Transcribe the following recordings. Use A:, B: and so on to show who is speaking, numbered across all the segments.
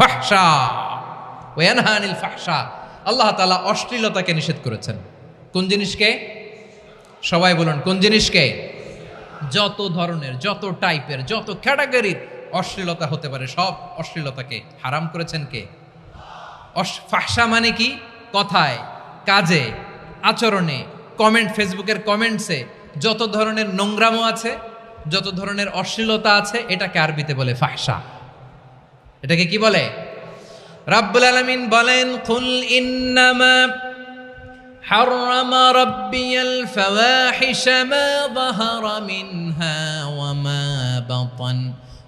A: ফাহশা ওয়ানহা আনিল ফাহশা। আল্লাহ তালা অশ্লীলতাকে নিষেধ করেছেন। কোন জিনিসকে? সবাই বলুন, কোন জিনিসকে? যত ধরনের, যত টাইপের, যত ক্যাটাগরির অশ্লীলতা হতে পারে, সব অশ্লীলতাকে হারাম করেছেন কে? ফাহশা মানে কি? কথায়, কাজে, আচরণে, কমেন্ট, ফেসবুকের কমেন্টসে যত ধরনের নোংরামো আছে, যত ধরনের অশ্লীলতা আছে, এটাকে আরবিতে বলে ফাহশা। এটাকে কি বলে রাব্বুল আলামিন বলেন কুল ইন্নামা حرم ربي الفواحش ما ظهر منها وما بطن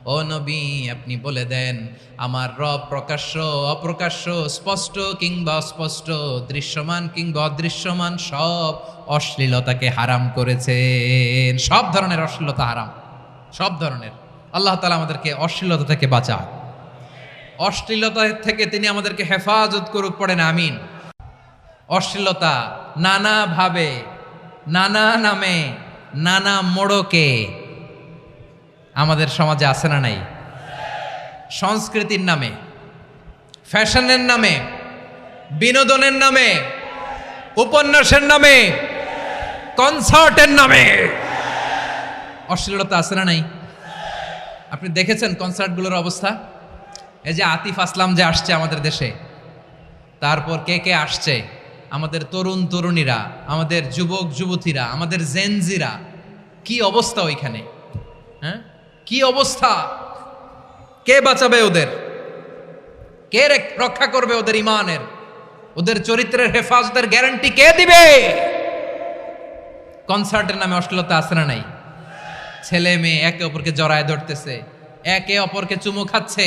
A: ও নবী আপনি বলে দেন আমার রব প্রকাশ্য অপ্রকাশ্য স্পষ্ট কিংবা অস্পষ্ট দৃশ্যমান কিংবা অদৃশ্যমান সব অশ্লীলতাকে হারাম করেছেন সব ধরনের অশ্লীলতা হারাম সব ধরনের আল্লাহ তালা আমাদেরকে অশ্লীলতা থেকে বাঁচান অশ্লীলতা থেকে তিনি আমাদেরকে হেফাজত করুক পড়েন আমিন। অশ্লীলতা নানাভাবে নানা নামে, নানা মোড়কে আমাদের সমাজে আছে না নাই? সংস্কৃতির নামে, ফ্যাশনের নামে, বিনোদনের নামে, উপন্যাসের নামে, কনসার্টের নামে। অশ্লীলতা আছে না নাই? আপনি দেখেছেন কনসার্টগুলোর অবস্থা? এই যে আতিফ আসলাম যে আসছে আমাদের দেশে, তারপর কে কে আসছে? আমাদের তরুণ তরুণীরা, আমাদের যুবক যুবতীরা, আমাদের জেনজিরা কি অবস্থা ওইখানে? হ্যাঁ? কি অবস্থা? কে বাঁচাবে ওদের? কে রক্ষা করবে ওদের ইমানের? ওদের চরিত্রের হেফাজতের গ্যারান্টি কে দিবে? কনসার্টের নামে অশ্লীলতা আছে না নাই? ছেলে মেয়ে একে অপরকে জড়ায় ধরতেছে, একে অপরকে চুমু খাচ্ছে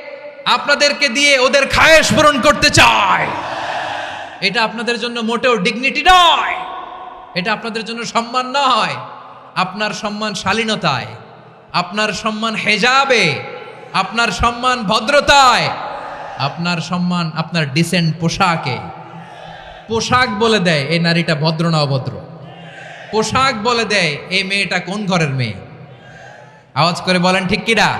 A: আপনাদেরকে দিয়ে ওদের খায়েশ পূরণ করতে চায় এটা আপনাদের জন্য মোটেও ডিগনিটি নয়। এটা আপনাদের জন্য সম্মান নয়। আপনার সম্মান শালীনতায়, আপনার সম্মান হেজাবে, আপনার সম্মান ভদ্রতায়, আপনার সম্মান আপনার ডিসেন্ট পোশাকে। পোশাক বলে দেয় এই নারীটা ভদ্র না অভদ্র? পোশাক বলে দেয় এই মেয়েটা কোন ঘরের মেয়ে? আওয়াজ করে বলেন, ঠিক কিনা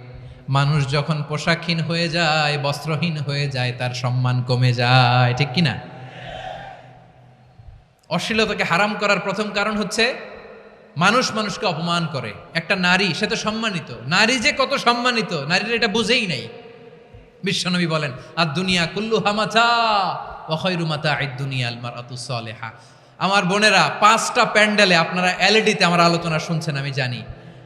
A: মানুষ যখন পোশাকহীন হয়ে যায়, বস্ত্রহীন হয়ে যায়, তার সম্মান কমে যায়, ঠিক কিনা? অশ্লীলতাকে হারাম করার প্রথম কারণ হচ্ছে, মানুষ মানুষকে অপমান করে। একটা নারী, সে তো সম্মানিত। নারী যে কত সম্মানিত, নারীর এটা বুঝেই নাই। বিশ্বনবী বলেন আর দুনিয়া কুল্লু হামাচা অখৈরু মাতা আইদ দুনিয়া আলমার আতুসলেহা আমার বোনেরা, পাঁচটা প্যান্ডেলে আপনারা এলইডিতে আমার আলোচনা শুনছেন, আমি জানি।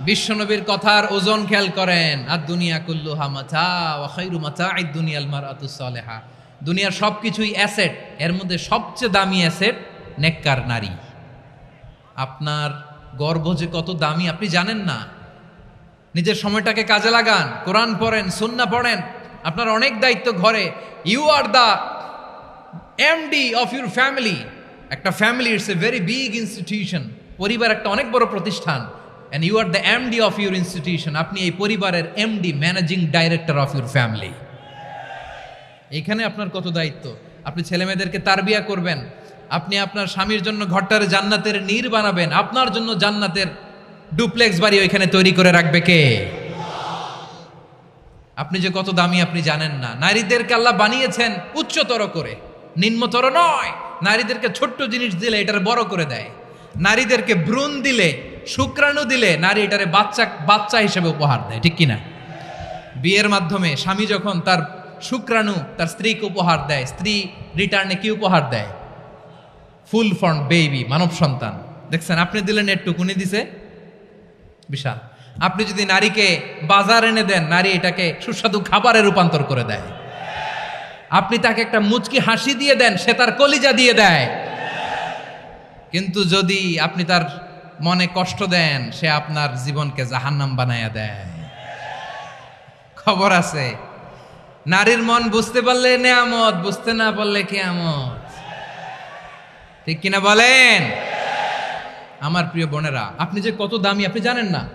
A: বিশ্বনবীর কথার ওজন খেয়াল করেন। আর দুনিয়া কুল্লু হামাচা ওয়া খাইরু মাচা আই দুনিয়াল সালেহা। দুনিয়ার সবকিছুই অ্যাসেট, এর মধ্যে সবচেয়ে দামি অ্যাসেট নেককার নারী। আপনার গর্ব যে কত দামি, আপনি জানেন না। নিজের সময়টাকে কাজে লাগান, কোরআন পড়েন সুন্না পড়েন। আপনার অনেক দায়িত্ব ঘরে। You are the MD of your family একটা family it's a very big institution পরিবার একটা অনেক বড় প্রতিষ্ঠান। And you are the MD of your institution আপনি এই পরিবারের MD managing director of your family এখানে আপনার কত দায়িত্ব? আপনি ছেলে মেয়েদেরকে তারবিয়া করবেন। আপনি আপনার স্বামীর জন্য ঘরটার জান্নাতের নীর বানাবেন। আপনার জন্য জান্নাতের ডুপ্লেক্স বাড়ি ওইখানে তৈরি করে রাখবে কে? আপনি যে কত দামি আপনি জানেন না। নারীদেরকে আল্লাহ বানিয়েছেন উচ্চতর করে। নিম্নতর নয়। নারীদেরকে ছোট্ট জিনিস দিলে এটার বড় করে দেয়। নারীদেরকে ভ্রূণ দিলে শুক্রাণু দিলে নারী এটারে বাচ্চা বাচ্চা হিসেবে উপহার দেয়, ঠিক কিনা? বিয়ের মাধ্যমে স্বামী যখন তার শুক্রাণু, তার স্ত্রীকে উপহার দেয়, স্ত্রী রিটার্নে কি উপহার দেয়? ফুল ফর্ম, বেবি, মানব সন্তান। দেখছেন, আপনি দিলেন একটুকুনি দিছে? বিশাল। আপনি যদি নারীকে বাজার এনে দেন, নারী এটাকে সুস্বাদু খাবারে রূপান্তর করে দেয়। আপনি তাকে একটা মুচকি হাসি দিয়ে দেন, সে তার কলিজা দিয়ে দেয়। কিন্তু যদি আপনি তার মনে কষ্ট দেন, সে আপনার জীবনকে জাহান্নাম বানায়া দেয়। খবর আছে, নারীর মন বুঝতে পারলে নেয়ামত, বুঝতে না পারলে কেয়ামত। ঠিক কিনা বলেন? আমার প্রিয় বোনেরা, আপনি যে কত দামি, আপনি জানেন না?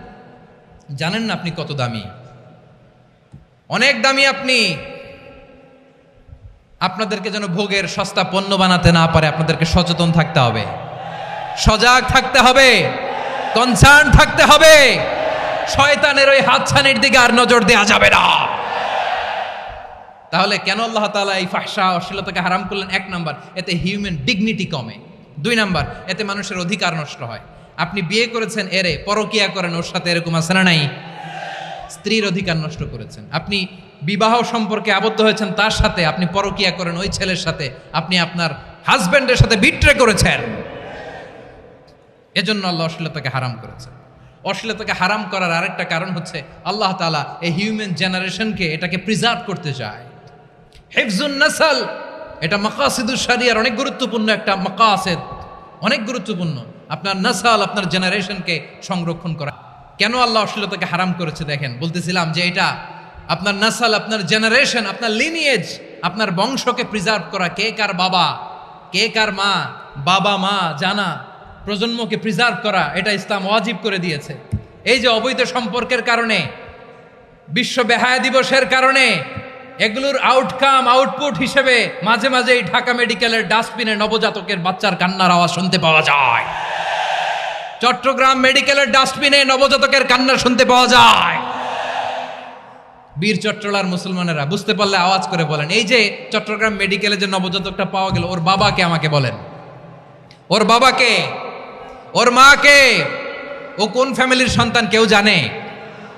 A: জানেন না আপনি কত দামি? অনেক দামি আপনি। আপনাদেরকে যেন ভোগের সস্তা পণ্য বানাতে না পারে, আপনাদেরকে সচেতন থাকতে হবে। সজাগ থাকতে হবে। কনসার্ন থাকতে হবে। শয়তানের ওই হাতছানির দিকে আর নজর দেওয়া যাবে না। তাহলে কেন আল্লাহ তাআলা এই ফাহসা অশ্লীলতাকে হারাম করলেন? এক নাম্বার, এতে হিউম্যান ডিগনিটি কমে। দুই নাম্বার, এতে মানুষের অধিকার নষ্ট হয়। আপনি বিয়ে করেছেন, এরে পরকিয়া করেন, ওর সাথে এরকম আছে না নাই? স্ত্রীর অধিকার নষ্ট করেছেন। আপনি বিবাহ সম্পর্কে আবদ্ধ হয়েছেন, তার সাথে আপনি পরকিয়া করেন, ওই ছেলের সাথে আপনি আপনার হাজবেন্ডের সাথে বিট্রে করেছেন। এজন্য আল্লাহ অশ্লীলতাকে হারাম করেছেন অশ্লীলতাকে হারাম করার আরেকটা কারণ হচ্ছে আল্লাহ তাআলা এই হিউম্যান জেনারেশনকে এটাকে প্রিজার্ভ করতে চায়। হেফজুন নাসাল, এটা মাকাসিদুর শারিয়ার অনেক গুরুত্বপূর্ণ একটা মাকাসেদ। অনেক গুরুত্বপূর্ণ। আপনার নাসাল আপনার জেনারেশনকে সংরক্ষণ করা। কেন আল্লাহ অশ্লীলতাকে হারাম করেছে দেখেন? বলতেছিলাম যে এটা আপনার নাসাল, আপনার জেনারেশন আপনার লিনিয়েজ আপনার বংশকে প্রিজার্ভ করা। কে কার বাবা? কে কার মা? বাবা, মা, জানা। প্রজন্মকে প্রিজার্ভ করা, এটা ইসলাম ওয়াজিব করে দিয়েছে। এই যে অবৈধ সম্পর্কের কারণে, বিশ্ব বেহায়া দিবসের কারণে, এগুলোর আউটকাম আউটপুট হিসেবে মাঝে মাঝে এই ঢাকা মেডিকেলের ডাস্টবিনে নবজাতকের বাচ্চার কান্নার আওয়াজ শুনতে পাওয়া যায়। চট্টগ্রাম মেডিকেলের ডাস্টবিনে নবজাতকের কান্না শুনতে পাওয়া যায়। বীর চট্টলার মুসলমানেরা, বুঝতে পারলে আওয়াজ করে বলেন, এই যে চট্টগ্রাম মেডিকেলে যে নবজাতকটা পাওয়া গেল, ওর বাবাকে আমাকে বলেন। ওর বাবাকে ওর মাকে ও কোন ফ্যামিলির সন্তান কেউ জানে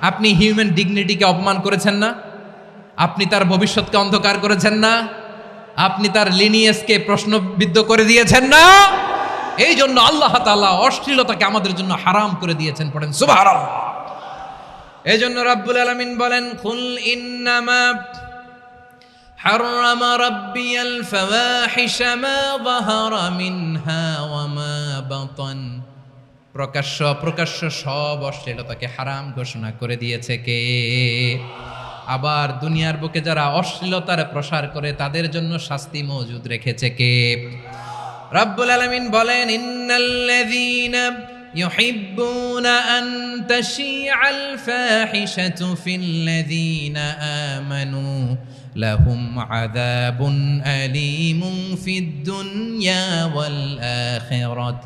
A: আপনি হিউম্যান ডিগনিটিকে অপমান করেছেন না আপনি তার ভবিষ্যৎকে অন্ধকার করেছেন না আপনি তার লিনিয়েসকে প্রশ্নবিদ্ধ করে দিয়েছেন না এই জন্য আল্লাহ তাআলা অশ্লীলতাকে আমাদের জন্য হারাম করে দিয়েছেন পড়েন সুবহানাল্লাহ এই জন্য রাব্বুল আলামিন বলেন কুল ইন্নামা حرم ربي الفواحش ما ظهر منها وما بطن প্রকাশ্য প্রকাশ্য সব অশ্লীলতাকে হারাম ঘোষণা করে দিয়েছে কে আবার দুনিয়ার বুকে যারা অশ্লীলতার প্রসার করে তাদের জন্য শাস্তি মজুদ রেখেছে কে রব্বুল আলামিন বলেন ইন্নাল্লাযীনা يحبون أن تشيع الفاحشة في الذين آمنوا لهم عذاب أليم في الدنيا والآخرة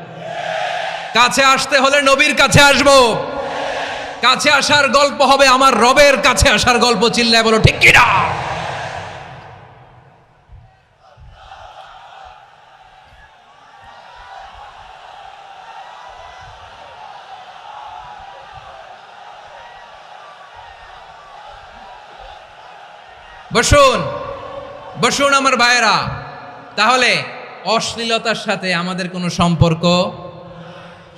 A: কাছে আসতে হলে নবীর কাছে আসব। কাছে আসার গল্প হবে আমার রবের কাছে আসার গল্প চিল্লায় বলো, ঠিক কিনা? বসুন বসুন আমার ভাইয়েরা। তাহলে অশ্লীলতার সাথে আমাদের কোনো সম্পর্ক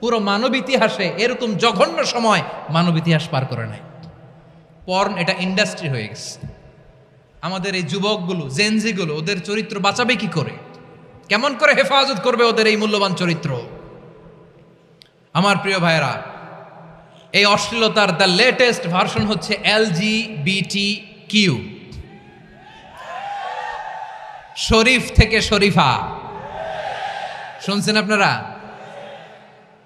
A: পুরো মানব ইতিহাসে এরকম জঘন্য সময় মানব ইতিহাস পার করে নাই। পর্ন এটা ইন্ডাস্ট্রি হয়ে গেছে। আমাদের এই যুবকগুলো জেনজিগুলো ওদের চরিত্র বাঁচাবে কি করে? কেমন করে হেফাজত করবে ওদের এই মূল্যবান চরিত্র? আমার প্রিয় ভাইয়েরা, এই অশ্লীলতার দ্য লেটেস্ট ভার্সন হচ্ছে এলজি বিটি কিউ শরীফ থেকে শরীফা। শুনছেন আপনারা?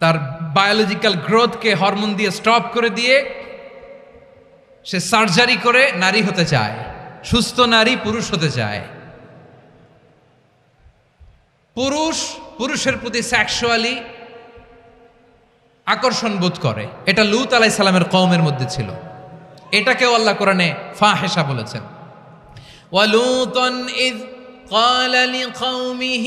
A: তার বায়োলজিক্যাল গ্রোথকে হরমোন দিয়ে স্টপ করে দিয়ে সে সার্জারি করে নারী হতে চায় সুস্থ নারী পুরুষ হতে চায় পুরুষ পুরুষের প্রতি সেক্সুয়ালি আকর্ষণ বোধ করে এটা লুত আলাই সালামের কওমের মধ্যে ছিল এটাকেও আল্লাহ কোরআনে ফাহেসা বলেছেন ولوطا إذ قال لقومه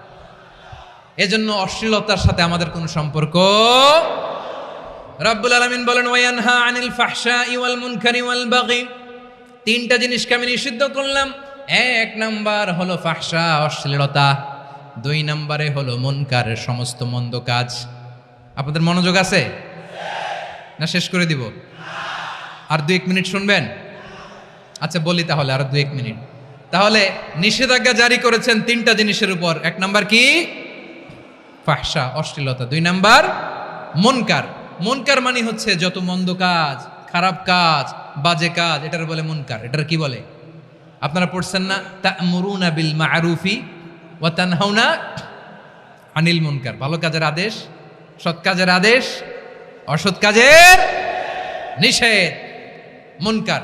A: এজন্য অশ্লীলতার সাথে আমাদের কোনো সম্পর্ক রাব্বুল আলামিন বলেন, ওয়ায়ানহা আনিল ফাহশাই ওয়াল মুনকারি ওয়াল বাগি। তিনটা জিনিসকে আমি নিষিদ্ধ করলাম। এক নাম্বার হলো ফাহশা, অশ্লীলতা। দুই নাম্বারে হলো মুনকারের সমস্ত মন্দ কাজ। আপনাদের মনোযোগ আছে? না, শেষ করে দিব। আর দু এক মিনিট শুনবেন? আচ্ছা বলি তাহলে, আর দু এক মিনিট। তাহলে নিষেধাজ্ঞা জারি করেছেন তিনটা জিনিসের উপর। এক নাম্বার কি? ফাহসা অশ্লীলতা। দুই নাম্বার, মনকার। মনকার মানে হচ্ছে যত মন্দ কাজ, খারাপ কাজ, বাজে কাজ, এটার বলে মনকার। এটার কি বলে? আপনারা পড়ছেন না? তা'মুরুনা বিল মা'রুফি ওয়া তানহাউনা আনিল মুনকার। ভালো কাজের আদেশ, সৎ কাজের আদেশ, অসৎ কাজের নিষেধ। মুনকার।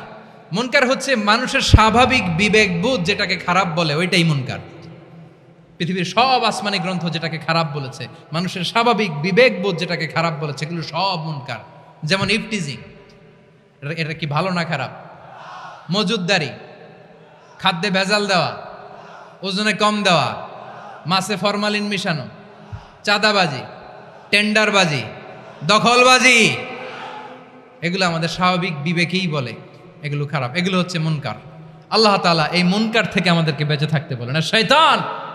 A: মুনকার হচ্ছে মানুষের স্বাভাবিক বিবেকবোধ যেটাকে খারাপ বলে, ওইটাই মুনকার। পৃথিবীর সব আসমানি গ্রন্থ যেটাকে খারাপ বলেছে, মানুষের স্বাভাবিক বিবেকবোধ যেটাকে খারাপ বলেছে, এগুলো সব মুনকার। যেমন ইফটিজিং এটা এটা কি ভালো না খারাপ? মজুদদারি, খাদ্যে ভেজাল দেওয়া, ওজনে কম দেওয়া, মাছে ফরমালিন মিশানো, চাঁদাবাজি, টেন্ডারবাজি, দখলবাজি, এগুলো আমাদের স্বাভাবিক বিবেকেই বলে, এগুলো খারাপ, এগুলো হচ্ছে মুনকার। আল্লাহ তাআলা এই মুনকার থেকে আমাদেরকে বেঁচে থাকতে বলেন। আর শয়তান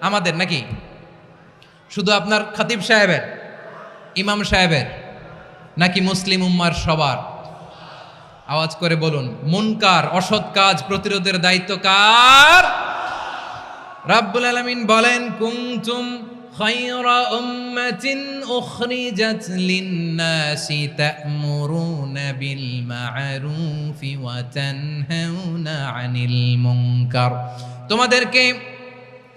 A: আমাদের নাকি? শুধু আপনার খাতিব সাহেবের, ইমাম সাহেবের, নাকি মুসলিম উম্মার সবার? আওয়াজ করে বলুন মুনকার অসৎ কাজ, প্রতিরোধের দায়িত্ব কার? রাব্বুল আলামিন বলেন, কুনতুম খায়রা উম্মাতিন উখরিজাত লিন-নাসি তা'মুরুনা বিল মা'রুফি ওয়া তানহাউনা আনিল মুনকার। তোমাদেরকে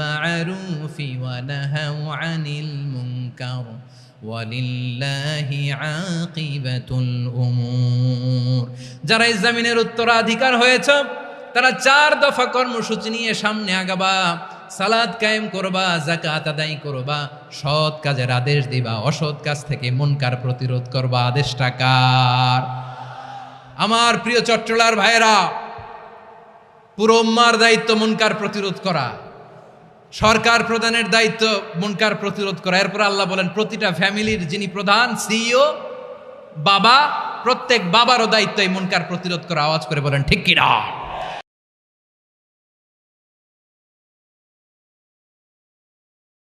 A: মা'রুফি ওয়া নাহাউ আনিল মুনকার ওয়ালিল্লাহি আকিবাতুল উমুর যারা এই জমিনের উত্তরাধিকার হয়েছে, তারা চার দফা কর্মসূচি নিয়ে সামনে আগাবা, সালাদ কায়েম করবা জাকাত আদায় করবা, সৎ কাজের আদেশ দিবা, অসৎ কাজ থেকে মুনকার প্রতিরোধ করবা, আদেশটা কার? আমার প্রিয় চট্টলার ভাইয়েরা পুরো উম্মার দায়িত্ব মুনকার প্রতিরোধ করা, সরকার প্রধানের দায়িত্ব মুনকার প্রতিরোধ করা। এরপর আল্লাহ বলেন, প্রতিটা ফ্যামিলির যিনি প্রধান, সিইও, বাবা, প্রত্যেক বাবারও দায়িত্ব এই মুনকার প্রতিরোধ করা। আওয়াজ করে বলেন, ঠিক কিনা?